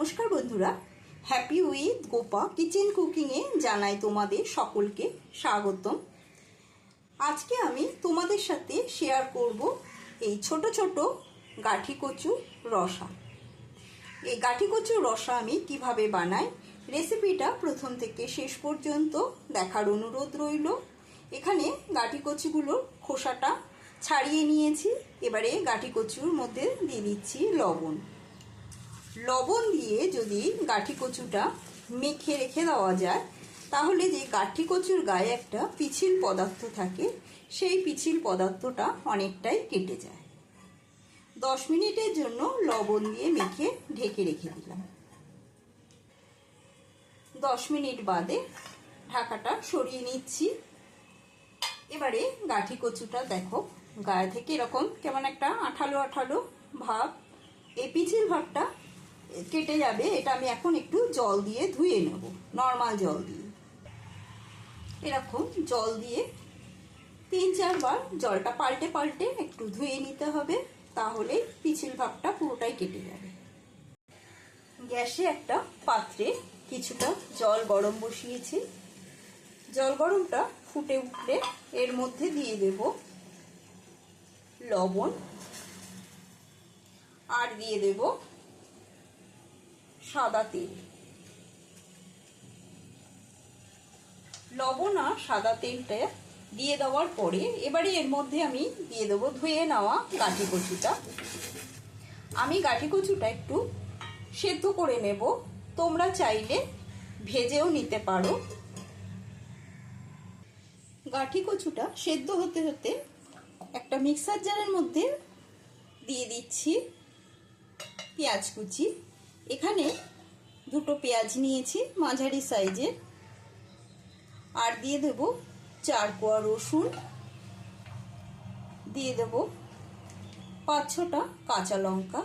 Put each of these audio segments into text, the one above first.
নমস্কার বন্ধুরা। Happy with Gopa kitchen কুকিংয়ে জানাই তোমাদের সকলকে স্বাগতম। আজকে আমি তোমাদের সাথে শেয়ার করব এই ছোট ছোট গাঠি কচু রসা। এই গাঠি কচু রসা আমি কীভাবে বানাই রেসিপিটা প্রথম থেকে শেষ পর্যন্ত দেখার অনুরোধ রইল। এখানে গাঠি কচুগুলোর খোসাটা ছাড়িয়ে নিয়েছি। এবারে গাঠি কচুর মধ্যে দিয়ে দিচ্ছি লবণ। লবণ দিয়ে যদি গাঠি কচুটা মেখে রেখে দেওয়া যায়, তাহলে যে গাঠি কচুর গায়ে একটা পিছিল পদার্থ থাকে, সেই পিছিল পদার্থটা অনেকটাই কেটে যায়। দশ মিনিটের জন্য লবণ দিয়ে মেখে ঢেকে রেখে দিলাম। দশ মিনিট বাদে ঢাকাটা সরিয়ে নিচ্ছি। এবারে গাঠি কচুটা দেখো, গায়ে থেকে এরকম কেমন একটা আঠালো আঠালো ভাব, এই পিছিল ভাবটা কেটে যাবে, এটা আমি এখন একটু জল দিয়ে ধুয়ে নেব নর্মাল জল দিয়ে। এরকম জল দিয়ে তিন চারবার জলটা পাল্টে পাল্টে একটু ধুয়ে নিতে হবে, তাহলে পিছিল ভাবটা পুরোটাই কেটে যাবে। গ্যাসে একটা পাত্রে কিছুটা জল গরম বসিয়েছি। জল গরমটা ফুটে উঠলে এর মধ্যে দিয়ে দেব লবণ, আর দিয়ে দেব সাদা তেল। লবণ আর সাদা তেলটা দিয়ে দেওয়ার পরে এবারে এর মধ্যে আমি দিয়ে দেবো ধুয়ে নেওয়া গাঠি কচুটা। আমি গাঠি কচুটা একটু সেদ্ধ করে নেব। তোমরা চাইলে ভেজেও নিতে পারো। গাঠি কচুটা সেদ্ধ হতে হতে একটা মিক্সার জারের মধ্যে দিয়ে দিচ্ছি পেঁয়াজ কুচি। এখানে দুটো পেঁয়াজ নিয়েছি, মাঝারি সাইজের। আর দিয়ে দেব চার কোয়া রসুন। দিয়ে দেব পাঁচ ছটা কাঁচা লঙ্কা।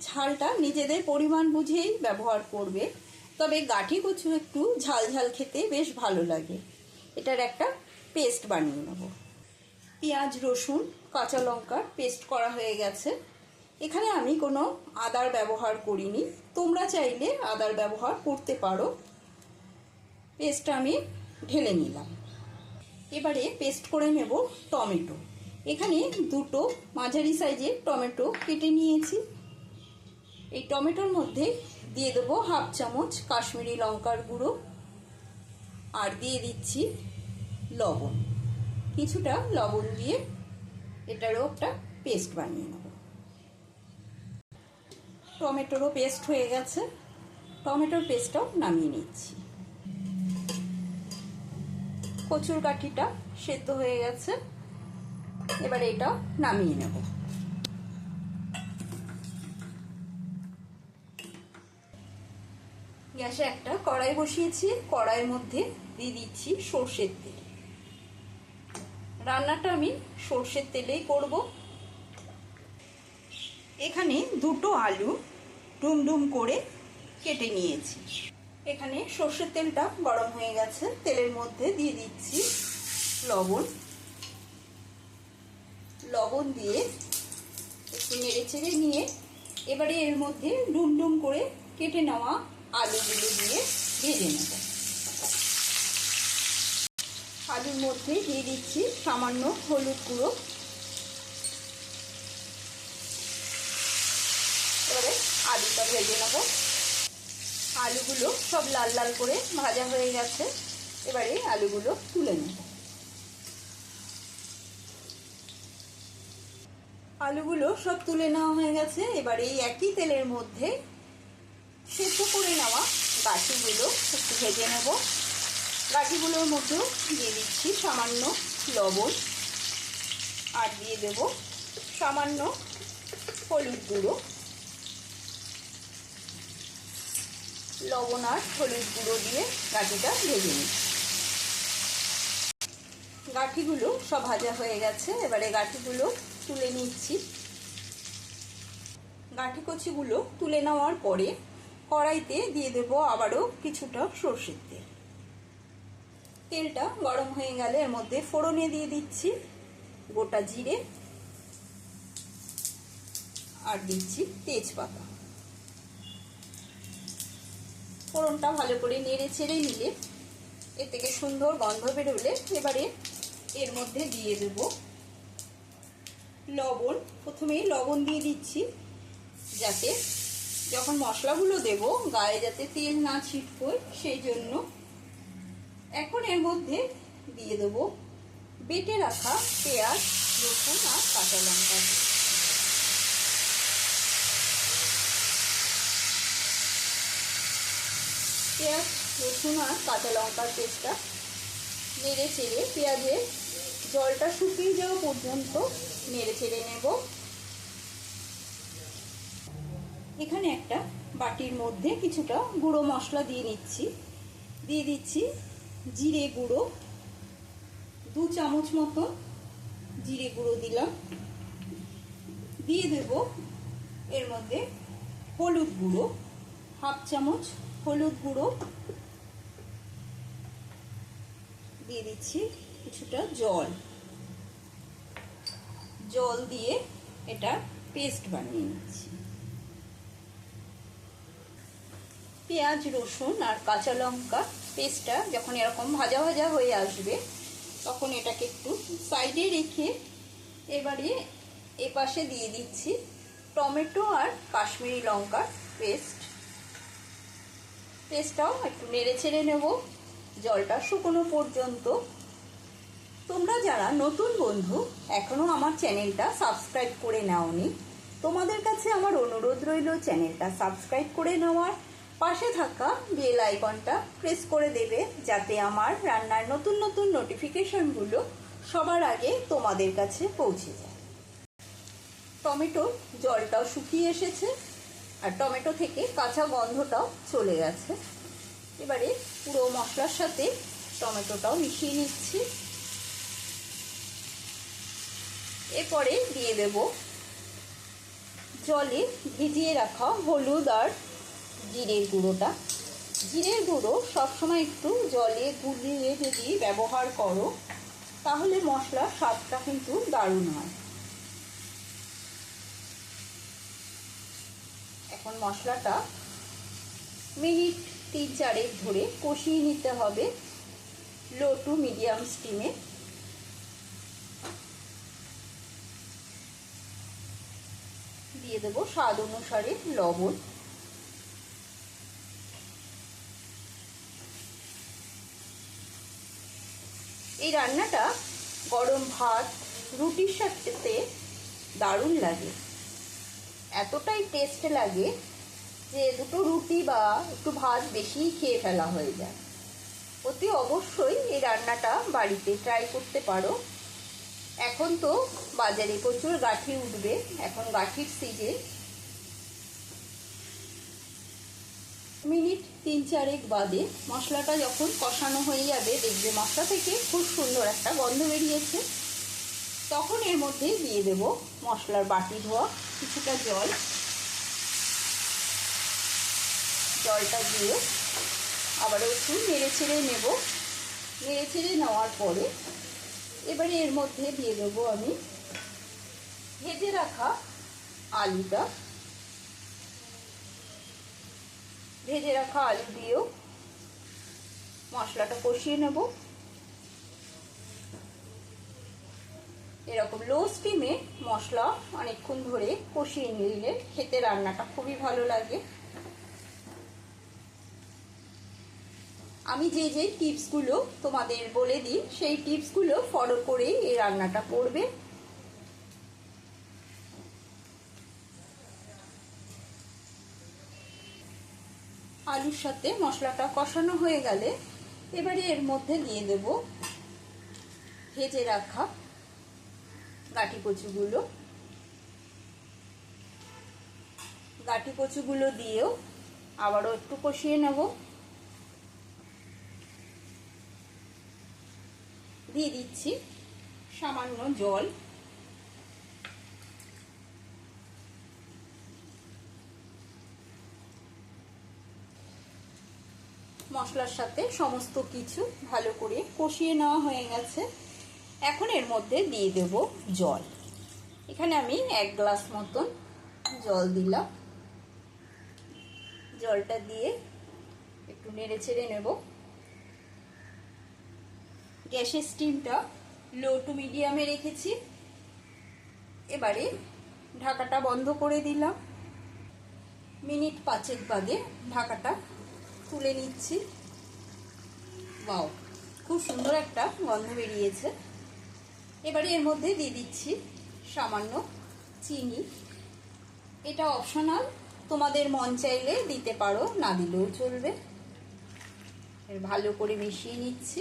ঝালটা নিজেদের পরিমাণ বুঝেই ব্যবহার করবে। তবে গাঠি কচু একটু ঝাল ঝাল খেতে বেশ ভালো লাগে। এটার একটা পেস্ট বানিয়ে নেব। পেঁয়াজ, রসুন, কাঁচা লঙ্কার পেস্ট করা হয়ে গেছে। এখানে আমি কোনো আদার ব্যবহার করিনি। তোমরা চাইলে আদার ব্যবহার করতে পারো। পেস্টটা আমি ঢেলে নিলাম। এবারে পেস্ট করে নেব টমেটো। এখানে দুটো মাঝারি সাইজের টমেটো কেটে নিয়েছি। এই টমেটোর মধ্যে দিয়ে দেবো হাফ চামচ কাশ্মীরি লঙ্কার গুঁড়ো আর দিয়ে দিচ্ছি লবণ। কিছুটা লবণ দিয়ে এটারও একটা পেস্ট বানিয়ে নেব। টমেটোরও পেস্ট হয়ে গেছে। টমেটোর পেস্টটাও নামিয়ে নিচ্ছি। কচুর কাঠিটা সেদ্ধ হয়ে গেছে। এবার এটা নামিয়ে নেব। গ্যাসে একটা কড়াই বসিয়েছি। কড়াইয়ের মধ্যে দিয়ে দিচ্ছি সর্ষের তেল। রান্নাটা আমি সর্ষের তেলেই করব। এখানে দুটো আলু ডুম ডুম করে কেটে নিয়েছি। এখানে সর্ষের তেলটা গরম হয়ে গেছে। তেলের মধ্যে দিয়ে দিচ্ছি লবণ। লবণ দিয়ে একটু নেড়ে চেড়ে নিয়ে এবারে এর মধ্যে ডুম ডুম করে কেটে নেওয়া আলুগুলো দিয়ে ভেজে নেব। আলুর মধ্যে দিয়ে দিচ্ছি সামান্য হলুদ গুঁড়ো এবারে আলুটা ভেজে নেব। আলুগুলো সব লাল লাল করে ভাজা হয়ে গেছে। এবারে আলুগুলো তুলে নেব। আলুগুলো সব তুলে নেওয়া হয়ে গেছে। এবারে এই একই তেলের মধ্যে সেদ্ধ করে নেওয়া গাঠিগুলো একটু ভেজে নেব। গাঠিগুলোর মধ্যেও দিয়ে দিচ্ছি সামান্য লবণ। আর দিয়ে দেব সামান্য হলুদ গুঁড়ো। লবণ আর হলুদ গুঁড়ো দিয়ে গাঠিটা ভেজে নিচ্ছি গাঠিগুলো সব ভাজা হয়ে গেছে, এবারে গাঠিগুলো তুলে নিচ্ছি। গাঠি কচিগুলো তুলে নেওয়ার পরে কড়াইতে দিয়ে দেব আবারও কিছুটা সর্ষের তেল। তেলটা গরম হয়ে গেলে এর মধ্যে ফোড়নে দিয়ে দিচ্ছি, গোটা জিরে, আর দিচ্ছি তেজপাতা। ফোড়নটা ভালো করে নেড়ে ছেড়ে নিলে এর থেকে সুন্দর গন্ধ বেরোলে এবারে এর মধ্যে দিয়ে দেব লবণ। প্রথমেই লবণ দিয়ে দিচ্ছি যাতে যখন মশলাগুলো দেব গায়ে যাতে তেল না ছিটকোয় সেই জন্য এখন এর মধ্যে দিয়ে দেবো বেটে রাখা পেঁয়াজ, রসুন আর কাঁচা লঙ্কা। পেঁয়াজ, রসুন আর কাঁচা লঙ্কার পেস্টটা নেড়ে চেড়ে পেঁয়াজের জলটা শুকিয়ে যাওয়া পর্যন্ত নেড়ে চেড়ে নেব। এখানে একটা বাটির মধ্যে কিছুটা গুঁড়ো মশলা দিয়ে নিচ্ছি। দিয়ে দিচ্ছি জিরে গুঁড়ো। দু চামচ মতো জিরে গুঁড়ো দিলাম। দিয়ে দেব এর মধ্যে হলুদ গুঁড়ো, হাফ চামচ হলুদ গুঁড়ো দিয়ে দিচ্ছি কিছুটা জল। জল দিয়ে এটা পেস্ট বানিয়ে নিচ্ছি। পেঁয়াজ, রসুন আর কাঁচা লঙ্কা পেস্টটা যখন এরকম ভাজা ভাজা হয়ে আসবে, তখন এটাকে একটু সাইডে রেখে এবারে এপাশে দিয়ে দিচ্ছি টমেটো আর কাশ্মীরি লঙ্কার পেস্ট। পেস্টটাও একটু নেড়ে ছেড়ে নেব। জলটা শুকনো পর্যন্ত। তোমরা যারা নতুন বন্ধু এখনও আমার চ্যানেলটা সাবস্ক্রাইব করে নাওনি, তোমাদের কাছে আমার অনুরোধ রইল চ্যানেলটা সাবস্ক্রাইব করে নেওয়ার। পাশে থাকা বেল আইকনটা প্রেস করে দেবে যাতে আমার রান্নার নতুন নতুন নোটিফিকেশনগুলো সবার আগে তোমাদের কাছে পৌঁছে যায়। টমেটোর জলটাও শুকিয়ে এসেছে। আর টমেটো থেকে কাঁচা গন্ধটাও চলে গেছে। এবারে পুরো মশলার সাথে টমেটোটাও মিশিয়ে নিচ্ছি। এরপরে দিয়ে দেব জলে ভিজিয়ে রাখা হলুদ আর জিরের গুঁড়োটা। জিরের গুঁড়ো সবসময় একটু জলে গুলিয়ে যদি ব্যবহার করো, তাহলে মশলার স্বাদটা কিন্তু দারুণ হয়। এখন মশলাটা মিনিট তিন চারেক ধরে কষিয়ে নিতে হবে লো টু মিডিয়াম স্টিমে। দিয়ে দেবো স্বাদ অনুসারে লবণ। এই রান্নাটা গরম ভাত, রুটির সাথে দারুণ লাগে। এতটাই টেস্ট লাগে যে দুটো রুটি বা একটু ভাত বেশি খেয়ে ফেলা হয়ে যায়। অতি অবশ্যই এই রান্নাটা বাড়িতে ট্রাই করতে পারো। এখন তো বাজারে প্রচুর গাঠি উঠবে, এখন গাঠির সিজন মিনিট তিন চারেক বাদে মশলাটা যখন কষানো হয়ে যাবে, দেখবে মশলা থেকে খুব সুন্দর একটা গন্ধ বেরিয়েছে। তখন এর মধ্যে দিয়ে দেব মশলার বাটি ধোয়া, কিছুটা জল। জলটা দিয়ে আবারও একটু নেড়ে ছেড়ে নেব। নেড়ে ছেড়ে নেওয়ার পরে এবারে এর মধ্যে দিয়ে দেবো আমি ভেজে রাখা আলুটা। ভেজে রাখা আলু দিয়েও মশলাটা কষিয়ে নেব। এরকম লো স্টিমে মশলা অনেকক্ষণ ধরে কষিয়ে নিলে খেতে রান্নাটা খুবই ভালো লাগে। আমি যে যে টিপসগুলো তোমাদের বলে দিই, সেই টিপসগুলো ফলো করে এই রান্নাটা করবে। আলুর সাথে মশলাটা কষানো হয়ে গেলে এবারে এর মধ্যে দিয়ে দেব ভেজে রাখা গাটি কচুগুলো গাটি কচুগুলো দিয়েও আবারও একটু কষিয়ে নেব। দিয়ে দিচ্ছি সামান্য জল। মশলার সাথে সমস্ত কিছু ভালো করে কষিয়ে নেওয়া হয়ে গেছে। এখন এর মধ্যে দিয়ে দেব জল। এখানে আমি এক গ্লাস মতন জল দিলাম। জলটা দিয়ে একটু নেড়ে ছেড়ে নেব। গ্যাসের স্টিমটা লো টু মিডিয়ামে রেখেছি। এবারে ঢাকাটা বন্ধ করে দিলাম। মিনিট পাঁচেক বাদে ঢাকাটা তুলে নিচ্ছি। বাও খুব সুন্দর একটা গন্ধ বেরিয়েছে। এবারে এর মধ্যে দিয়ে দিচ্ছি সামান্য চিনি। এটা অপশনাল তোমাদের মন চাইলে দিতে পারো, না দিলেও চলবে। ভালো করে মিশিয়ে নিচ্ছি।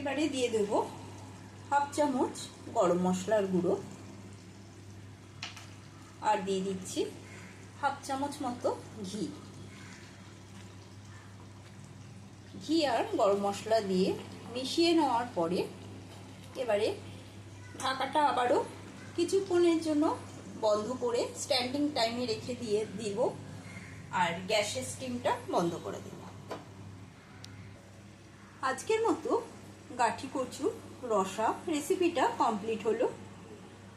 এবারে দিয়ে দেব হাফ চামচ গরম মশলার গুঁড়ো। আর দিয়ে দিচ্ছি হাফ চামচ মতো ঘি। ঘি আর গরম মশলা দিয়ে মিশিয়ে নেওয়ার পরে এবারে ঢাকাটা আবারও কিছুক্ষণের জন্য বন্ধ করে স্ট্যান্ডিং টাইমে রেখে দিয়ে দিব আর গ্যাসের স্টিমটা বন্ধ করে দেব। আজকের মতো গাঠি কচু রসা রেসিপিটা কমপ্লিট হলো।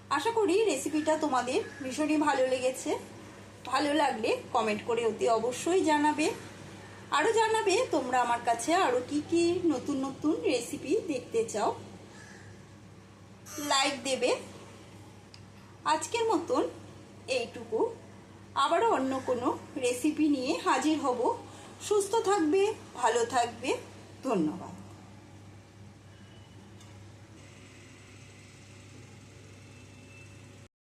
আশা করি রেসিপিটা তোমাদের ভীষণই ভালো লেগেছে। ভালো লাগলে কমেন্ট করে অতি অবশ্যই জানাবে। আরও জানাবে তোমরা আমার কাছে আরও কি কি নতুন নতুন রেসিপি দেখতে চাও। লাইক দেবে। আজকের মতন এইটুকু। আবারও অন্য কোনো রেসিপি নিয়ে হাজির হব। সুস্থ থাকবে, ভালো থাকবে। ধন্যবাদ।